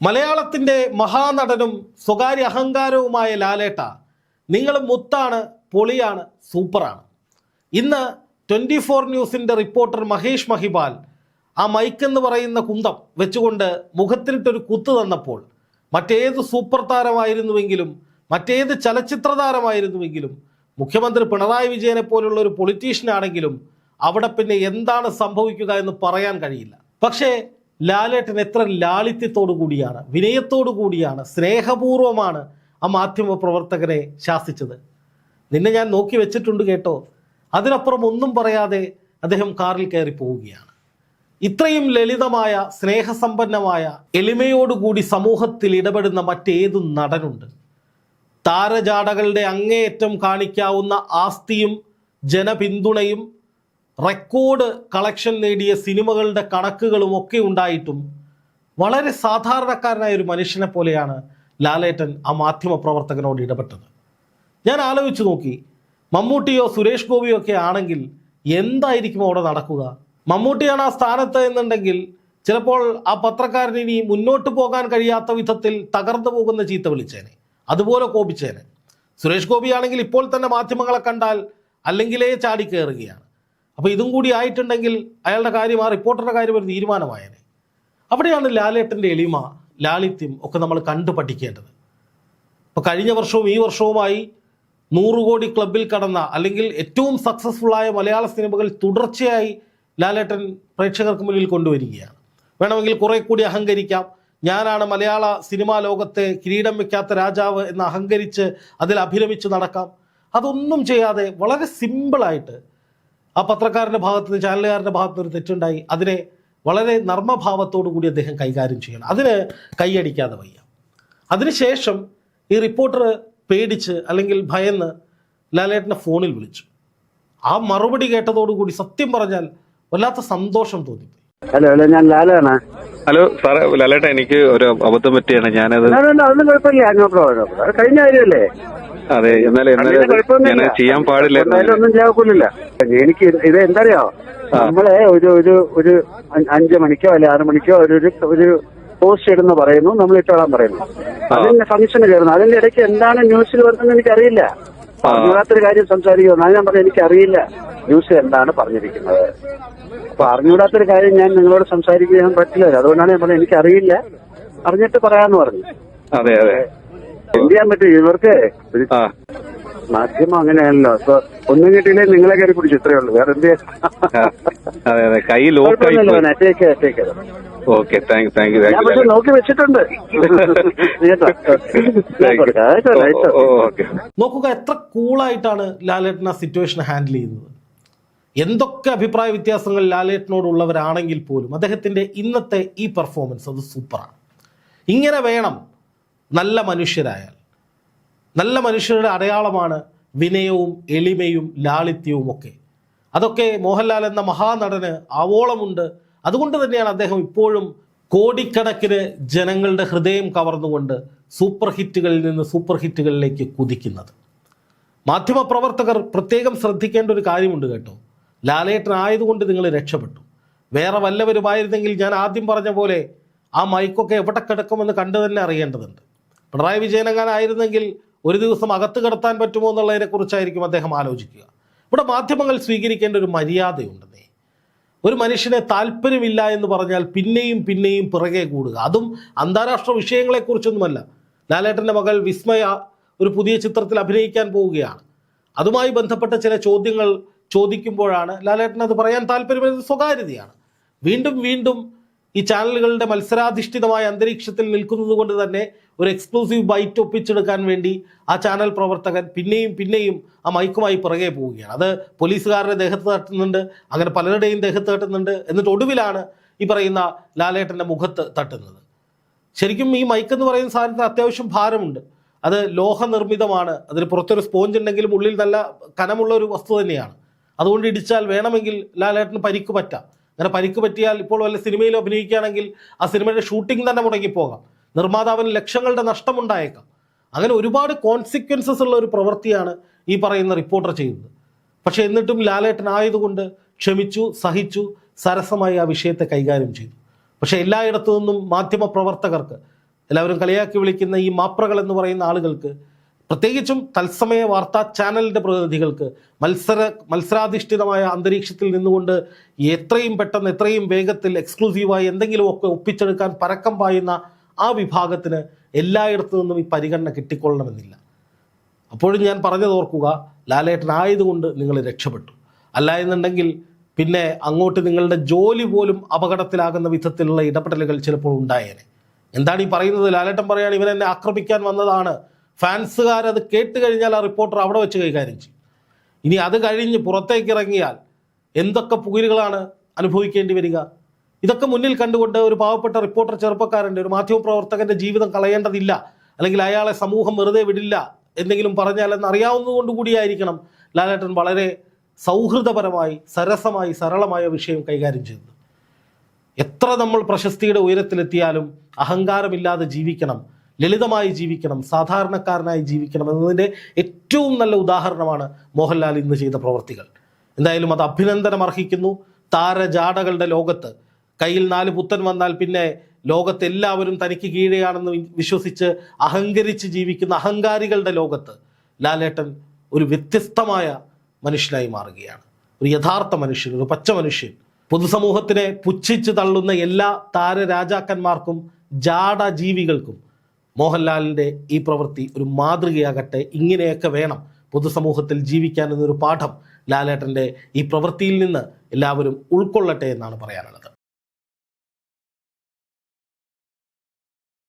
മലയാളത്തിന്റെ മഹാനടനും സ്വകാര്യ അഹങ്കാരവുമായ ലാലേട്ട നിങ്ങൾ മുത്താണ് പൊളിയാണ് സൂപ്പറാണ്. ഇന്ന് ട്വന്റി ഫോർ ന്യൂസിന്റെ റിപ്പോർട്ടർ മഹേഷ് മഹിപാൽ ആ മൈക്ക് എന്ന് പറയുന്ന കുന്തം വെച്ചുകൊണ്ട് മുഖത്തിനിട്ടൊരു കുത്ത് തന്നപ്പോൾ മറ്റേത് സൂപ്പർ താരമായിരുന്നുവെങ്കിലും മറ്റേത് ചലച്ചിത്ര താരമായിരുന്നുവെങ്കിലും മുഖ്യമന്ത്രി പിണറായി വിജയനെ പോലുള്ള ഒരു പൊളിറ്റീഷ്യനാണെങ്കിലും അവിടെ പിന്നെ എന്താണ് സംഭവിക്കുക എന്ന് പറയാൻ കഴിയില്ല. പക്ഷേ ലാലേട്ടൻ എത്ര ലാളിത്യത്തോടു കൂടിയാണ് വിനയത്തോടു കൂടിയാണ് സ്നേഹപൂർവമാണ് ആ മാധ്യമ പ്രവർത്തകരെ ശാസിച്ചത്. നിന്നെ ഞാൻ നോക്കി വെച്ചിട്ടുണ്ട് കേട്ടോ. അതിനപ്പുറം ഒന്നും പറയാതെ അദ്ദേഹം കാറിൽ കയറി പോവുകയാണ്. ഇത്രയും ലളിതമായ സ്നേഹസമ്പന്നമായ എളിമയോടുകൂടി സമൂഹത്തിൽ ഇടപെടുന്ന മറ്റേതു നടനുണ്ട്. താരജാടകളുടെ അങ്ങേയറ്റം കാണിക്കാവുന്ന ആസ്തിയും ജനപിന്തുണയും റെക്കോർഡ് കളക്ഷൻ നേടിയ സിനിമകളുടെ കണക്കുകളും ഒക്കെ ഉണ്ടായിട്ടും വളരെ സാധാരണക്കാരനായ ഒരു മനുഷ്യനെ പോലെയാണ് ലാലേട്ടൻ ആ മാധ്യമ പ്രവർത്തകനോട് ഇടപെട്ടത്. ഞാൻ ആലോചിച്ച് നോക്കി. മമ്മൂട്ടിയോ സുരേഷ് ഗോപിയോ ഒക്കെ ആണെങ്കിൽ എന്തായിരിക്കും അവിടെ നടക്കുക? മമ്മൂട്ടിയാണ് ആ സ്ഥാനത്ത് എന്നുണ്ടെങ്കിൽ ചിലപ്പോൾ ആ പത്രക്കാരൻ ഇനി മുന്നോട്ട് പോകാൻ കഴിയാത്ത വിധത്തിൽ തകർന്നു പോകുന്ന ചീത്ത വിളിച്ചേനെ. അതുപോലെ കോപിച്ചേനെ. സുരേഷ് ഗോപിയാണെങ്കിൽ ഇപ്പോൾ തന്നെ മാധ്യമങ്ങളെ കണ്ടാൽ അല്ലെങ്കിലേ ചാടി കയറുകയാണ് അപ്പോൾ ഇതും കൂടി ആയിട്ടുണ്ടെങ്കിൽ അയാളുടെ കാര്യം ആ റിപ്പോർട്ടറുടെ കാര്യം ഒരു തീരുമാനമായേനെ. അവിടെയാണ് ലാലേട്ടന്റെ എളിമ ലാളിത്യം ഒക്കെ നമ്മൾ കണ്ടു പഠിക്കേണ്ടത്. ഇപ്പോൾ കഴിഞ്ഞ വർഷവും ഈ വർഷവുമായി നൂറ് കോടി ക്ലബിൽ കടന്ന അല്ലെങ്കിൽ ഏറ്റവും സക്സസ്ഫുള്ളായ മലയാള സിനിമകൾ തുടർച്ചയായി ലാലേട്ടൻ പ്രേക്ഷകർക്ക് മുന്നിൽ കൊണ്ടുവരികയാണ്. വേണമെങ്കിൽ കുറെ കൂടി അഹങ്കരിക്കാം. ഞാനാണ് മലയാള സിനിമാ ലോകത്തെ കിരീടം വയ്ക്കാത്ത രാജാവ് എന്ന് അഹങ്കരിച്ച് അതിൽ അഭിരമിച്ച് നടക്കാം. അതൊന്നും ചെയ്യാതെ വളരെ സിമ്പിളായിട്ട് ആ പത്രക്കാരന്റെ ഭാഗത്ത് നിന്ന് ചാനലുകാരന്റെ ഭാഗത്ത് നിന്ന് ഒരു തെറ്റുണ്ടായി. അതിനെ വളരെ നർമ്മഭാവത്തോടു കൂടി അദ്ദേഹം കൈകാര്യം ചെയ്യണം. അതിന് കൈയടിക്കാതെ വയ്യ. അതിനുശേഷം ഈ റിപ്പോർട്ടർ പേടിച്ച് അല്ലെങ്കിൽ ഭയന്ന് ലാലേട്ടനെ ഫോണിൽ വിളിച്ചു. ആ മറുപടി കേട്ടതോടുകൂടി സത്യം പറഞ്ഞാൽ വല്ലാത്ത സന്തോഷം തോന്നിപ്പോയി. ഹലോ ഹലോ ഞാൻ ലാലാണ് ഹലോ സാറേ ലാലേട്ടാ എനിക്ക് ഒരു അബദ്ധം പറ്റിയാണ്. ഞാനത് അതൊന്നും കുഴപ്പമില്ല. കഴിഞ്ഞ കാര്യമല്ലേ? അതെ എന്നാലും എന്നാലും. ഞാൻ ചെയ്യാൻ പാടില്ലായിരുന്നു ഒന്നും ചെയ്യാക്കില്ല എനിക്ക് ഇത് എന്തറിയോ? നമ്മളെ ഒരു ഒരു ഒരു അഞ്ചു മണിക്കോ അല്ലെ ആറു മണിക്കോ ഒരു ഒരു പോസ്റ്റ് ഇടുന്ന പറയുന്നു നമ്മൾ ഇട്ടോളാൻ പറയുന്നു. അതിന്റെ ഫംഗ്ഷന് കയറുന്നു. അതിന്റെ ഇടയ്ക്ക് എന്താണ് ന്യൂസിൽ വരുന്നത് എനിക്കറിയില്ല. അറിഞ്ഞൂടാത്തൊരു കാര്യം സംസാരിക്കുന്നു അത് ഞാൻ പറഞ്ഞു എനിക്കറിയില്ല. ന്യൂസ് എന്താണ് പറഞ്ഞിരിക്കുന്നത്? അപ്പൊ അറിഞ്ഞൂടാത്തൊരു കാര്യം ഞാൻ നിങ്ങളോട് സംസാരിക്കാൻ പറ്റില്ല. അതുകൊണ്ടാണ് ഞാൻ പറഞ്ഞത് എനിക്കറിയില്ല. അറിഞ്ഞിട്ട് പറയാന്ന് പറഞ്ഞു. അതെ അതെ. എന്ത് ചെയ്യാൻ പറ്റും? ഇവർക്ക് ഒരു മാധ്യമം അങ്ങനെയാണല്ലോ. അപ്പൊ ഒന്നും കിട്ടിയില്ലേ നിങ്ങളെ കയറി പിടിച്ചു ഇത്രയേ ഉള്ളൂ. വേറെ എന്ത് അതെ കൈ ലോക്കായി ഓക്കെ താങ്ക് താങ്ക് യു ഞാൻ പക്ഷെ നോക്കി വെച്ചിട്ടുണ്ട്. ആയിക്കോട്ടെ, ആയിക്കോട്ടെ. ഓക്കെ നോക്കുക എത്ര കൂളായിട്ടാണ് ലാലേട്ടൻ ആ സിറ്റുവേഷൻ ഹാൻഡിൽ ചെയ്യുന്നത്? എന്തൊക്കെ അഭിപ്രായ വ്യത്യാസങ്ങൾ ലാലേട്ടനോടുള്ളവരാണെങ്കിൽ പോലും അദ്ദേഹത്തിന്റെ ഇന്നത്തെ ഈ പെർഫോമൻസ് അത് സൂപ്പറാണ് ഇങ്ങനെ വേണം നല്ല മനുഷ്യരായാൽ. നല്ല മനുഷ്യരുടെ അടയാളമാണ് വിനയവും എളിമയും ലാളിത്യവും ഒക്കെ. അതൊക്കെ മോഹൻലാൽ എന്ന മഹാനടന് ആവോളമുണ്ട്. അതുകൊണ്ട് തന്നെയാണ് അദ്ദേഹം ഇപ്പോഴും കോടിക്കണക്കിന് ജനങ്ങളുടെ ഹൃദയം കവർന്നുകൊണ്ട് സൂപ്പർ ഹിറ്റുകളിൽ നിന്ന് സൂപ്പർ ഹിറ്റുകളിലേക്ക് കുതിക്കുന്നത്. മാധ്യമപ്രവർത്തകർ പ്രത്യേകം ശ്രദ്ധിക്കേണ്ട ഒരു കാര്യമുണ്ട് കേട്ടോ. ലാലേട്ടൻ ആയതുകൊണ്ട് നിങ്ങൾ രക്ഷപ്പെട്ടു. വേറെ വല്ലവരുമായിരുന്നെങ്കിൽ ഞാൻ ആദ്യം പറഞ്ഞ പോലെ ആ മൈക്കൊക്കെ എവിടെ കിടക്കുമെന്ന് കണ്ടു തന്നെ അറിയേണ്ടതുണ്ട്. പിണറായി വിജയനെങ്ങാനായിരുന്നെങ്കിൽ ഒരു ദിവസം അകത്ത് കിടത്താൻ പറ്റുമോ എന്നുള്ളതിനെക്കുറിച്ചായിരിക്കും അദ്ദേഹം ആലോചിക്കുക. ഇവിടെ മാധ്യമങ്ങൾ സ്വീകരിക്കേണ്ട ഒരു മര്യാദയുണ്ടെന്നേ. ഒരു മനുഷ്യനെ താല്പര്യമില്ല എന്ന് പറഞ്ഞാൽ പിന്നെയും പിന്നെയും പിറകെ കൂടുക. അതും അന്താരാഷ്ട്ര വിഷയങ്ങളെക്കുറിച്ചൊന്നുമല്ല. ലാലേട്ടന്റെ മകൾ വിസ്മയ ഒരു പുതിയ ചിത്രത്തിൽ അഭിനയിക്കാൻ പോവുകയാണ്. അതുമായി ബന്ധപ്പെട്ട ചില ചോദ്യങ്ങൾ ചോദിക്കുമ്പോഴാണ് ലാലേട്ടൻ അത് പറയാൻ താല്പര്യമെന്നത് സ്വകാര്യതയാണ്. വീണ്ടും വീണ്ടും ഈ ചാനലുകളുടെ മത്സരാധിഷ്ഠിതമായ അന്തരീക്ഷത്തിൽ നിൽക്കുന്നത് കൊണ്ട് തന്നെ ഒരു എക്സ്ക്ലൂസീവ് ബൈറ്റ് ഒപ്പിച്ചെടുക്കാൻ വേണ്ടി ആ ചാനൽ പ്രവർത്തകൻ പിന്നെയും പിന്നെയും ആ മൈക്കുമായി പുറകെ പോവുകയാണ്. അത് പോലീസുകാരുടെ ദേഹത്ത് തട്ടുന്നുണ്ട് അങ്ങനെ പലരുടെയും ദേഹത്ത് തട്ടുന്നുണ്ട് എന്നിട്ട് ഒടുവിലാണ് ഈ പറയുന്ന ലാലേട്ടന്റെ മുഖത്ത് തട്ടുന്നത്. ശരിക്കും ഈ മൈക്ക് എന്ന് പറയുന്ന സാധനത്തിന് അത്യാവശ്യം ഭാരമുണ്ട്. അത് ലോഹനിർമ്മിതമാണ്. അതിന് പുറത്തൊരു സ്പോഞ്ച് ഉണ്ടെങ്കിലും ഉള്ളിൽ നല്ല കനമുള്ള ഒരു വസ്തു തന്നെയാണ്. അതുകൊണ്ട് ഇടിച്ചാൽ വേണമെങ്കിൽ ലാലേട്ടന് പരിക്ക് പറ്റാം. അങ്ങനെ പരിക്ക് പറ്റിയാൽ ഇപ്പോൾ വല്ല സിനിമയിൽ അഭിനയിക്കുകയാണെങ്കിൽ ആ സിനിമയുടെ ഷൂട്ടിംഗ് തന്നെ മുടങ്ങിപ്പോകാം നിർമ്മാതാവിന് ലക്ഷങ്ങളുടെ നഷ്ടമുണ്ടായേക്കാം അങ്ങനെ ഒരുപാട് കോൺസിക്വൻസസ് ഉള്ള ഒരു പ്രവൃത്തിയാണ് ഈ പറയുന്ന റിപ്പോർട്ടർ ചെയ്യുന്നത്. പക്ഷേ എന്നിട്ടും ലാലേട്ടൻ ആയതുകൊണ്ട് ക്ഷമിച്ചു സഹിച്ചു സരസമായി ആ വിഷയത്തെ കൈകാര്യം ചെയ്തു. പക്ഷേ എല്ലായിടത്തു നിന്നും മാധ്യമപ്രവർത്തകർക്ക് എല്ലാവരും കളിയാക്കി വിളിക്കുന്ന ഈ മാപ്രകൾ എന്ന് പറയുന്ന ആളുകൾക്ക് പ്രത്യേകിച്ചും തത്സമയ വാർത്താ ചാനലിന്റെ പ്രതിനിധികൾക്ക് മത്സര മത്സരാധിഷ്ഠിതമായ അന്തരീക്ഷത്തിൽ നിന്നുകൊണ്ട് എത്രയും പെട്ടെന്ന് എത്രയും വേഗത്തിൽ എക്സ്ക്ലൂസീവായി എന്തെങ്കിലുമൊക്കെ ഒപ്പിച്ചെടുക്കാൻ പരക്കം പായുന്ന ആ വിഭാഗത്തിന് എല്ലായിടത്തു നിന്നും ഈ പരിഗണന കിട്ടിക്കൊള്ളണമെന്നില്ല. അപ്പോഴും ഞാൻ പറഞ്ഞത് ഓർക്കുക ലാലേട്ടൻ ആയതുകൊണ്ട് നിങ്ങൾ രക്ഷപ്പെട്ടു. അല്ല എന്നുണ്ടെങ്കിൽ പിന്നെ അങ്ങോട്ട് നിങ്ങളുടെ ജോലി പോലും അപകടത്തിലാകുന്ന വിധത്തിലുള്ള ഇടപെടലുകൾ ചിലപ്പോൾ ഉണ്ടായേനെ. എന്താണ് ഈ പറയുന്നത്? ലാലേട്ടൻ പറയാണ് ഇവനെന്നെ ആക്രമിക്കാൻ വന്നതാണ്. ഫാൻസുകാരത് കേട്ട് കഴിഞ്ഞാൽ ആ റിപ്പോർട്ടർ അവിടെ വെച്ച് കൈകാര്യം ചെയ്യും. ഇനി അത് കഴിഞ്ഞ് പുറത്തേക്ക് ഇറങ്ങിയാൽ എന്തൊക്കെ പുകിലുകളാണ് അനുഭവിക്കേണ്ടി വരിക? ഇതൊക്കെ മുന്നിൽ കണ്ടുകൊണ്ട് ഒരു പാവപ്പെട്ട റിപ്പോർട്ടർ ചെറുപ്പക്കാരന്റെ ഒരു മാധ്യമപ്രവർത്തകന്റെ ജീവിതം കളയേണ്ടതില്ല. അല്ലെങ്കിൽ അയാളെ സമൂഹം വെറുതെ വിടില്ല എന്തെങ്കിലും പറഞ്ഞാൽ എന്ന് അറിയാവുന്നതുകൊണ്ട് കൂടിയായിരിക്കണം ലാലേട്ടൻ വളരെ സൗഹൃദപരമായി സരസമായി സരളമായ വിഷയം കൈകാര്യം ചെയ്തത് എത്ര നമ്മൾ പ്രശസ്തിയുടെ ഉയരത്തിലെത്തിയാലും അഹങ്കാരമില്ലാതെ ജീവിക്കണം. ലളിതമായി ജീവിക്കണം സാധാരണക്കാരനായി ജീവിക്കണം എന്നതിന്റെ ഏറ്റവും നല്ല ഉദാഹരണമാണ് മോഹൻലാൽ ഇന്ന് ചെയ്ത പ്രവർത്തികൾ. എന്തായാലും അത് അഭിനന്ദനം അർഹിക്കുന്നു. താരജാടകളുടെ ലോകത്ത് കയ്യിൽ നാല് പുത്തൻ വന്നാൽ പിന്നെ ലോകത്തെല്ലാവരും തനിക്ക് കീഴെയാണെന്ന് വിശ്വസിച്ച് അഹങ്കരിച്ച് ജീവിക്കുന്ന അഹങ്കാരികളുടെ ലോകത്ത് ലാലേട്ടൻ ഒരു വ്യത്യസ്തമായ മനുഷ്യനായി മാറുകയാണ്. ഒരു യഥാർത്ഥ മനുഷ്യൻ ഒരു പച്ച മനുഷ്യൻ. പൊതുസമൂഹത്തിനെ പുച്ഛിച്ച് തള്ളുന്ന എല്ലാ താരരാജാക്കന്മാർക്കും ജാട ജീവികൾക്കും മോഹൻലാലിന്റെ ഈ പ്രവൃത്തി ഒരു മാതൃകയാകട്ടെ ഇങ്ങനെയൊക്കെ വേണം പൊതുസമൂഹത്തിൽ ജീവിക്കാൻ എന്നൊരു പാഠം ലാലേട്ടന്റെ ഈ പ്രവൃത്തിയിൽ നിന്ന് എല്ലാവരും ഉൾക്കൊള്ളട്ടെ എന്നാണ് പറയാനുള്ളത്.